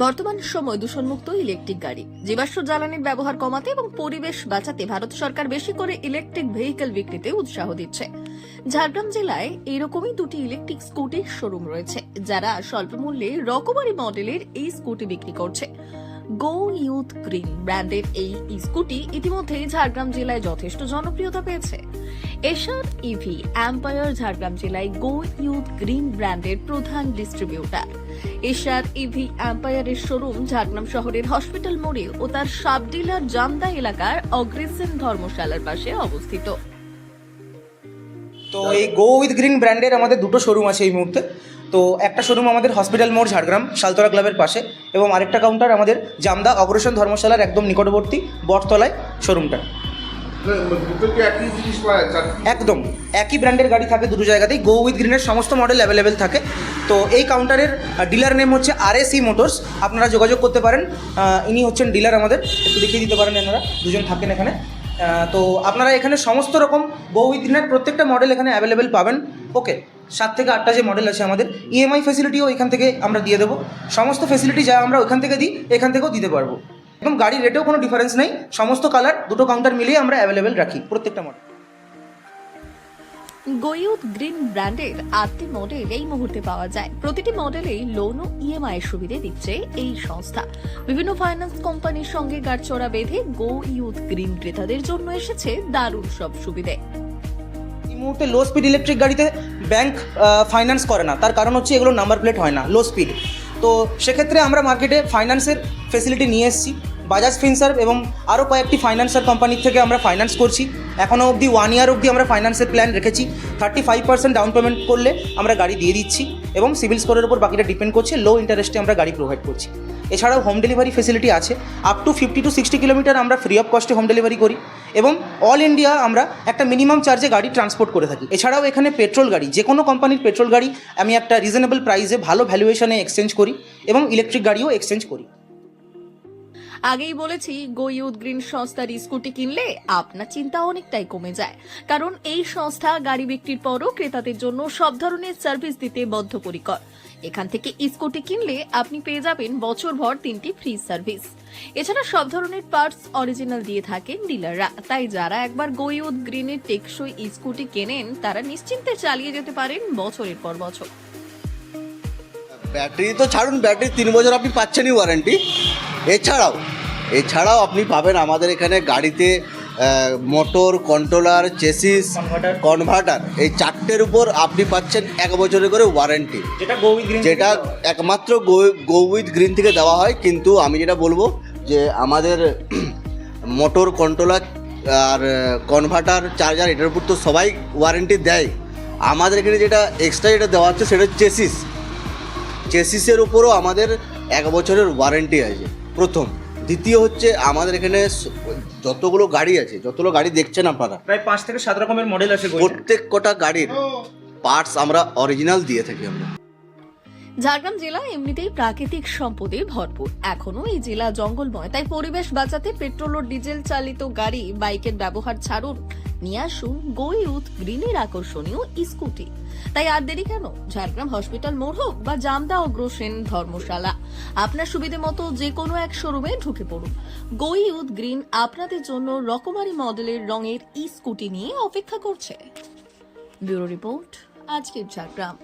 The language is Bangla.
বর্তমান সময় দূষণমুক্ত ইলেকট্রিক গাড়ি। জীবাশ্ম জ্বালানির ব্যবহার কমাতে এবং পরিবেশ বাঁচাতে ভারত সরকার বেশি করে ইলেকট্রিক ভেহিকেল বিক্রিতে উৎসাহ দিচ্ছে। ঝাড়গ্রাম জেলায় এরকমই দুটি ইলেকট্রিক স্কুটির শোরুম রয়েছে, যারা স্বল্প মূল্যে রকমারি মডেলের এই স্কুটি বিক্রি করছে। গো ইউথ গ্রিন ব্র্যান্ডের এই স্কুটি ইতিমধ্যে ঝাড়গ্রাম জেলায় যথেষ্ট জনপ্রিয়তা পেয়েছে। এশার ইভি অ্যাম্পায়ার ঝাড়গ্রাম জেলায় গো ইউথ গ্রিন ব্র্যান্ডের প্রধান ডিস্ট্রিবিউটার এশার ইভি অ্যাম্পায়ারের শোরুম ঝাড়গ্রাম শহরের হসপিটাল মোড়ে ও তার সাব ডিলার জামদা এলাকার অগ্রেসেন ধর্মশালার পাশে অবস্থিত। তো এই গো উইথ গ্রিন ব্র্যান্ডের আমাদের দুটো শোরুম আছে এই মুহূর্তে। তো একটা শোরুম আমাদের হসপিটাল মোড় ঝাড়গ্রাম শালতলা ক্লাবের পাশে এবং আরেকটা কাউন্টার আমাদের জামদা অগ্রসর ধর্মশালার একদম নিকটবর্তী বটতলায় শোরুমটা একদম। একই ব্র্যান্ডের গাড়ি থাকে দুটো জায়গাতেই। গো উইথ গ্রিনের সমস্ত মডেল অ্যাভেলেবেল থাকে। তো এই কাউন্টারের ডিলার নেম হচ্ছে আর এস মোটরস আপনারা যোগাযোগ করতে পারেন। ইনি হচ্ছেন ডিলার আমাদের। একটু দেখিয়ে দিতে পারেন এনারা। দুজন থাকেন এখানে। তো আপনারা এখানে সমস্ত রকম গো উইথ গ্রিনের প্রত্যেকটা মডেল এখানে অ্যাভেলেবেল পাবেন। ওকে সাত থেকে আটটা যে মডেল আছে আমাদের ইএমআই ফেসিলিটিও এখান থেকে আমরা দিয়ে দেবো। সমস্ত ফেসিলিটি যা আমরা ওখান থেকে দিই, এখান থেকেও দিতে পারব। একদম গাড়ির রেটেও কোনো ডিফারেন্স নেই। সমস্ত কালার দুটো কাউন্টার মিলিয়ে আমরা অ্যাভেলেবেল রাখি প্রত্যেকটা মডেল গোয়ুথ গ্রিন ব্র্যান্ডের আটটি মডেল এই মুহূর্তে পাওয়া যায়। প্রতিটি মডেলেই লোন ও ইএমআই এর সুবিধে দিচ্ছে এই সংস্থা। বিভিন্ন ফাইন্যান্স কোম্পানির সঙ্গে গাড়চড়া বেঁধে গো ইউথ গ্রিন ক্রেতাদের জন্য এসেছে দারুণ সব সুবিধে। এই মুহূর্তে লো স্পিড ইলেকট্রিক গাড়িতে ব্যাংক ফাইন্যান্স করে না। তার কারণ হচ্ছে এগুলো নাম্বার প্লেট হয় না লো স্পিড তো সেক্ষেত্রে আমরা মার্কেটে ফাইন্যান্সের ফেসিলিটি নিয়ে এসেছি। বাজাজ ফিনসার্ভ এবং আরও কয়েকটি ফাইন্যান্সার কোম্পানির থেকে আমরা ফাইন্যান্স করছি। এখনও অবধি ওয়ান ইয়ার অবধি আমরা ফাইন্যান্সের প্ল্যান রেখেছি। Thirty five percent down payment করলে আমরা গাড়ি দিয়ে দিচ্ছি এবং সিভিল স্কোরের উপর বাকিটা ডিপেন্ড করছে লো ইন্টারেস্টে আমরা গাড়ি প্রোভাইড করছি। এছাড়াও হোম ডেলিভারি ফেসিলিটি আছে। Up to fifty to sixty kilometre আমরা ফ্রি অফ কস্টে হোম ডেলিভারি করি এবং অল ইন্ডিয়া আমরা একটা মিনিমাম চার্জে গাড়ি ট্রান্সপোর্ট করে থাকি। এছাড়াও এখানে পেট্রোল গাড়ি যে কোনো কোম্পানির পেট্রোল গাড়ি আমি একটা রিজনেবল প্রাইসে ভালো ভ্যালুয়েশনে এক্সচেঞ্জ করি এবং ইলেকট্রিক গাড়িও এক্সচেঞ্জ করি। আগেই বলেছি গো ইউথ গ্রিন সংস্থার স্কুটি কিনলে আপনার চিন্তা অনেকটাই কমে যায়। কারণ এই সংস্থা গাড়ি বিক্রির পরও ক্রেতাদের জন্য সব ধরনের সার্ভিস দিতে বদ্ধপরিকর। এখান থেকে স্কুটি কিনলে আপনি পেয়ে যাবেন বছরভর তিনটি ফ্রি সার্ভিস এছাড়া সব ধরনের পার্টস অরিজিনাল দিয়ে থাকেন ডিলাররা তাই যারা একবার গো ইউথ গ্রিনের টেকসই স্কুটি কেনেন, তারা নিশ্চিন্তে চালিয়ে যেতে পারেন বছরের পর বছর। ব্যাটারি তো ছাড়ুন, ব্যাটারি তিন বছর আপনি পাচ্ছেনই ওয়ারেন্টি এছাড়াও এছাড়াও আপনি পাবেন আমাদের এখানে গাড়িতে মোটর কন্ট্রোলার চেসিস কনভার্টার এই চারটের উপর আপনি পাচ্ছেন এক বছরের করে ওয়ারেন্টি যেটা একমাত্র গো গো উইথ গ্রিন থেকে দেওয়া হয় কিন্তু আমি যেটা বলব যে আমাদের মোটর কন্ট্রোলার আর কনভার্টার চার্জার এটার উপর তো সবাই ওয়ারেন্টি দেয়। আমাদের এখানে যেটা এক্সট্রা যেটা দেওয়া হচ্ছে সেটা চেসিস চেসিসের উপরও আমাদের এক বছরের ওয়ারেন্টি আছে। প্রথম। দ্বিতীয় হচ্ছে আমাদের এখানে যতগুলো গাড়ি আছে যতগুলো গাড়ি দেখছেন আপনারা প্রায় পাঁচ থেকে সাত রকমের মডেল আছে প্রত্যেক কটা গাড়ির পার্টস আমরা অরিজিনাল দিয়ে থাকি আমরা। ঝাড়গ্রাম জেলা এমনিতেই প্রাকৃতিক সম্পদে ভরপুর। এখনও এই জেলা জঙ্গলময় তাই পরিবেশ বাঁচাতে পেট্রোল ও ডিজেল চালিত গাড়ি বাইকের ব্যবহার ছাড়ুন। নিয়ে আসুন গো ইউথ গ্রিনের আকর্ষণীয় স্কুটি। তাই আর দেরি কেন? ঝাড়গ্রাম হসপিটাল মোড় হোক বা জামদা অগ্রসেন ধর্মশালা, আপনার সুবিধে মতো যে কোনো এক শোরুমে ঢুকে পড়ুন। গো ইউথ গ্রিন আপনাদের জন্য রকমারি মডেলের রঙের স্কুটি নিয়ে অপেক্ষা করছে। ব্যুরো রিপোর্ট, আজকের ঝাড়গ্রাম।